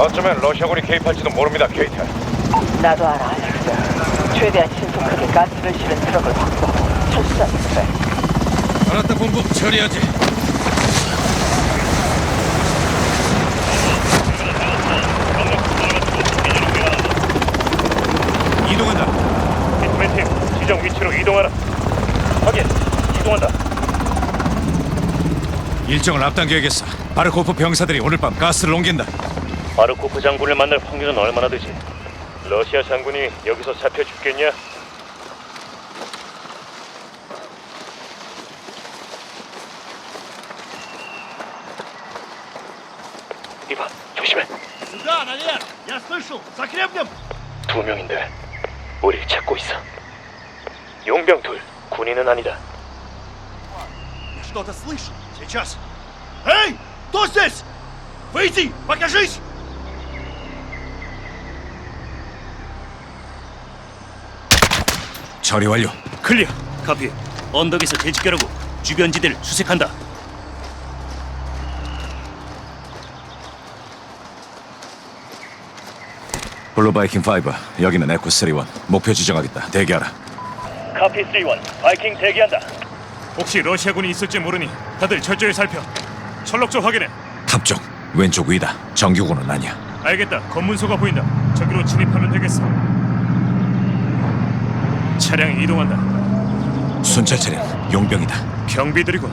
어쩌면 러시아군이 개입할지도 모릅니다, 케이트. 나도 알아, 알렉스. 최대한 신속하게 가스를 실은 트럭을 확보하고 철수하면 돼. 알았다 본부 처리하지 이동한다 히트맨팀 지정 위치로 이동하라. 확인. 이동한다. 일정을 앞당겨야겠어 바르코프 병사들이 오늘 밤 가스를 옮긴다 바르코프 장군을 만날 확률은 얼마나 되지? 러시아 장군이 여기서 잡혀 죽겠냐? 이봐, 조심해. Да, наверх! Я слышал! Закрепнем! 두 명인데 우리를 찾고 있어. 용병 둘, 군인은 아니다. Я что-то слышал! Сейчас! Эй! Кто здесь? Выйди! Покажись! 처리 완료 클리어. 카피. 언덕에서 재집결하고 주변 지대를 수색한다. 블루 바이킹 5 여기는 에코 3원 목표 지정하겠다 대기하라 카피 3원, 바이킹 대기한다. 혹시 러시아군이 있을지 모르니 다들 철저히 살펴. 철록조 확인해. 탑쪽 왼쪽 위다 정규군은 아니야 알겠다. 검문소가 보인다. 저기로 진입하면 되겠어. 차량이 이동한다. 순찰 차량 용병이다 경비들이군.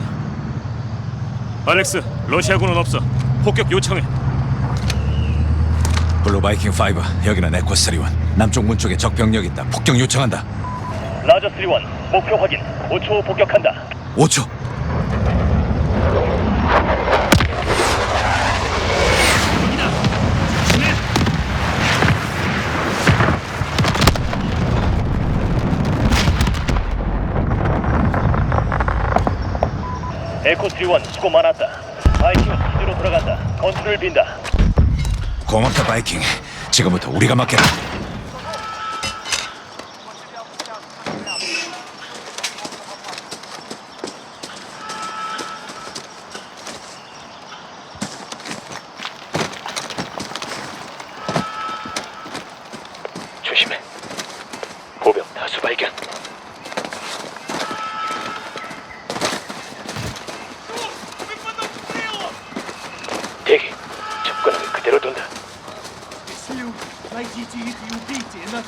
알렉스, 러시아군은 없어. 폭격 요청해. 블루 바이킹 5 여기는 에코 3원 남쪽 문 쪽에 적 병력 있다 폭격 요청한다 라저 3원, 목표 확인. 5초 후 폭격한다. 5초 에코 3원, 수고 많았다. 바이킹은 기지로 돌아간다. 건투를 빈다. 고맙다 바이킹 지금부터 우리가 맡겠다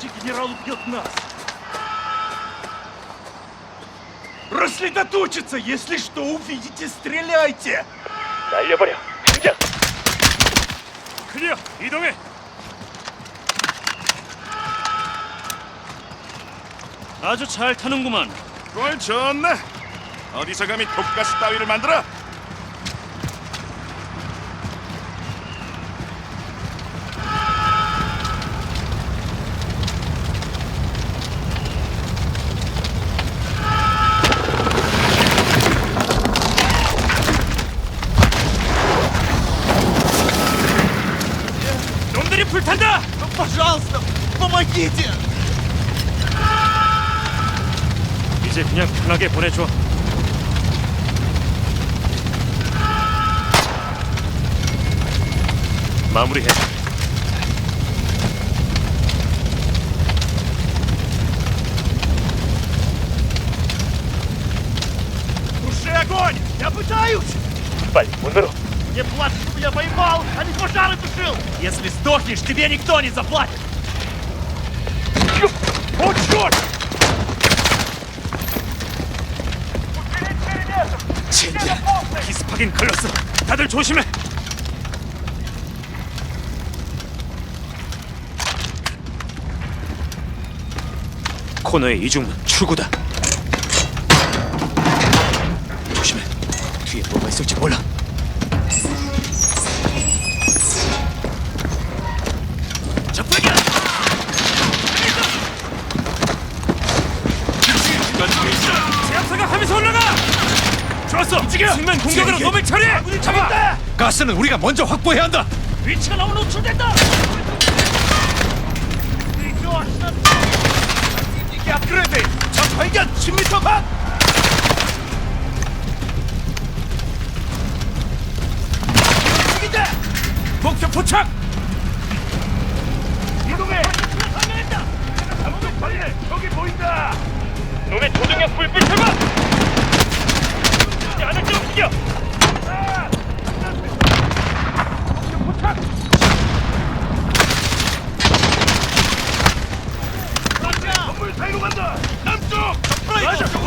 убейте, иначе генерал убьет нас! Рассредоточиться! Если что увидите, стреляйте! 날려버려. 당장. 클리어. 이동해. 아주 잘 타는구만. 꼴 좋네! 어디서 감히 독가스 따위를 만들어? помогите! 이제 그냥 편하게 보내줘. 마무리해. Туши огонь! Я пытаюсь! 빨리 문으로. Не плачь, чтобы я поймал, а не пожары тушил! Если сдохнешь, тебе никто не заплатит! 젠장, 기습하긴 걸렸어. 다들 조심해. 코너의 이중문 출구다. 조심해. 뒤에 뭐가 있을지 몰라. 좋았어. 움직여. 순간 공격으로 움직여. 놈을 처리해. 아군이 잡아. 잡았다. 가스는 우리가 먼저 확보해야 한다. 위치가 너무 노출됐다. 이게 업그레이드. 적 발견 10m 밖. 목표 포착. 이동해. 저기 보인다. 놈의 조종력 불빛 출발. 움직여. 건물 사이로 간다. 남쪽. 맞아. 있고.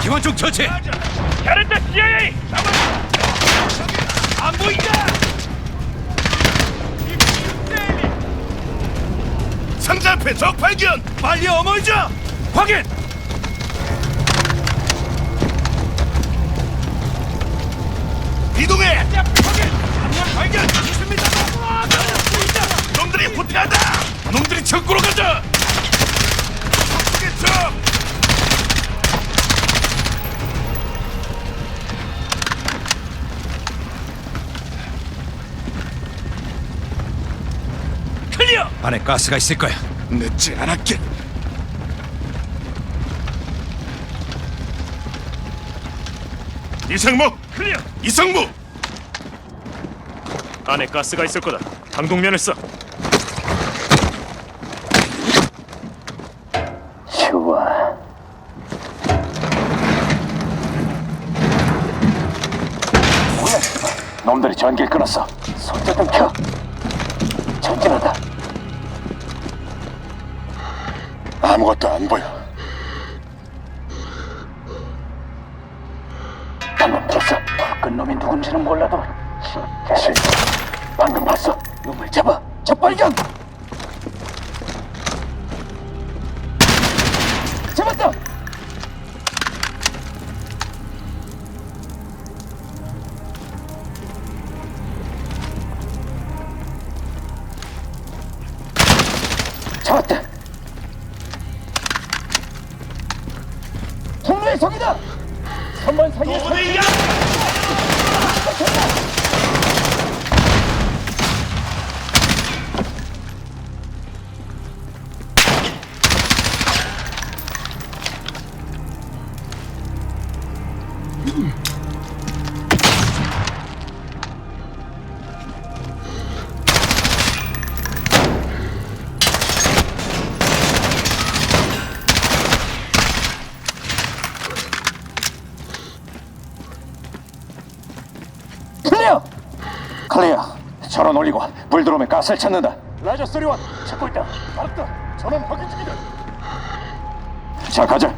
기관총 처치. 잘했다 CIA. 안 보인다. 상자 앞에 적 발견. 빨리 어머니자. 확인. 이동해. 확인. 한명 발견. 있습니다. 놈들이 후퇴한다. 놈들이 적구로 간다. 적국의 적. 클리어. 안에 가스가 있을 거야. 늦지 않았겠. 이상무 클리어. 이상무. 안에 가스가 있을 거다. 방독면을 써. 좋아. 뭐야? 놈들이 전기를 끊었어. 손자등 켜. 아무것도 안 보여. 방금 들었어. 불끈 놈이 누군지는 몰라도 대신 방금 봤어. 놈을 잡아. 적발견. 잡았다. 잡았다. 동료의 적이다. 선반 사이에 오늘이야. 클리어! 클리어. 전원 올리고 불 들어오면 가스를 찾는다. 라저 소리원 찾고 있다. 알았다. 전원 확인 중이다. 자 가자.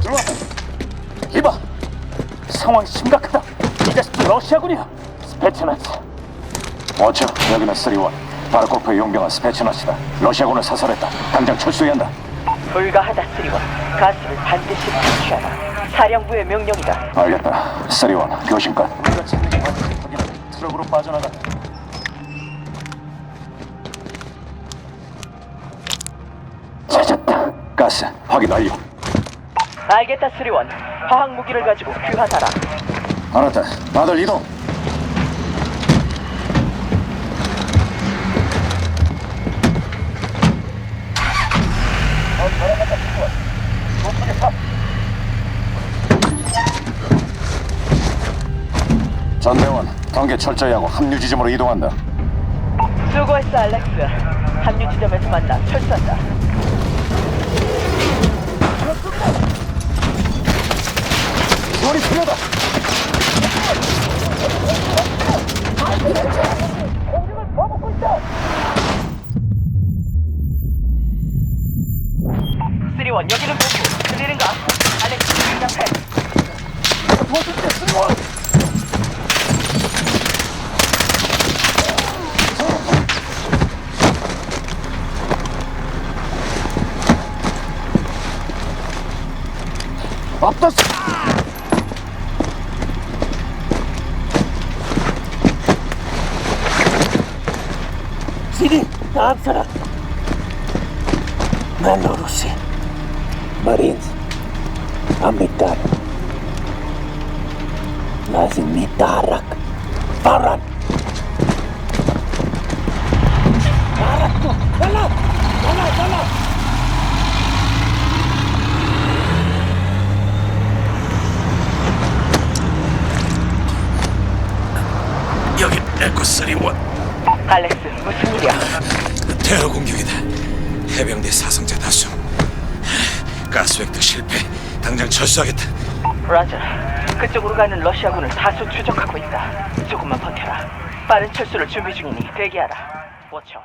들어와. 이봐. 상황이 심각하다. 이 자식들 러시아군이야. 스페츠나스. 워처 여기는 쓰리원. 바르코프의 용병은 스페츠나스다. 러시아군을 사살했다. 당장 철수해야 한다. 불가하다 쓰리원. 가스를 반드시 탈취하라. 사령부의 명령이다. 알겠다. 쓰리원 교신관. 우리가 찾는 게 반드시 확인하 트럭으로 빠져나간다. 찾았다. 가스 확인 완료. 알겠다 쓰리원. 화학 무기를 가지고 귀환하라. 알았다. 다들 이동. 전대원, 경계 철저히 하고 합류 지점으로 이동한다. 수고했어 알렉스. 합류 지점에서 만나 철수한다. 지원이 필요하다. ¡Aptos! ¡Siri! ¡Avanzará! ¡Mando Rusi! ¡Marines! ¡A mitad! ¡Las mitarak! ¡Farran! ¡Farran! ¡Farran! 알렉스, 무슨 일이야? 테러 공격이다. 해병대 사상자 다수. 가스획도 실패. 당장 철수하겠다. 라자, 그쪽으로 가는 러시아군을 다수 추적하고 있다. 조금만 버텨라. 빠른 철수를 준비 중이니 대기하라. 워쳐.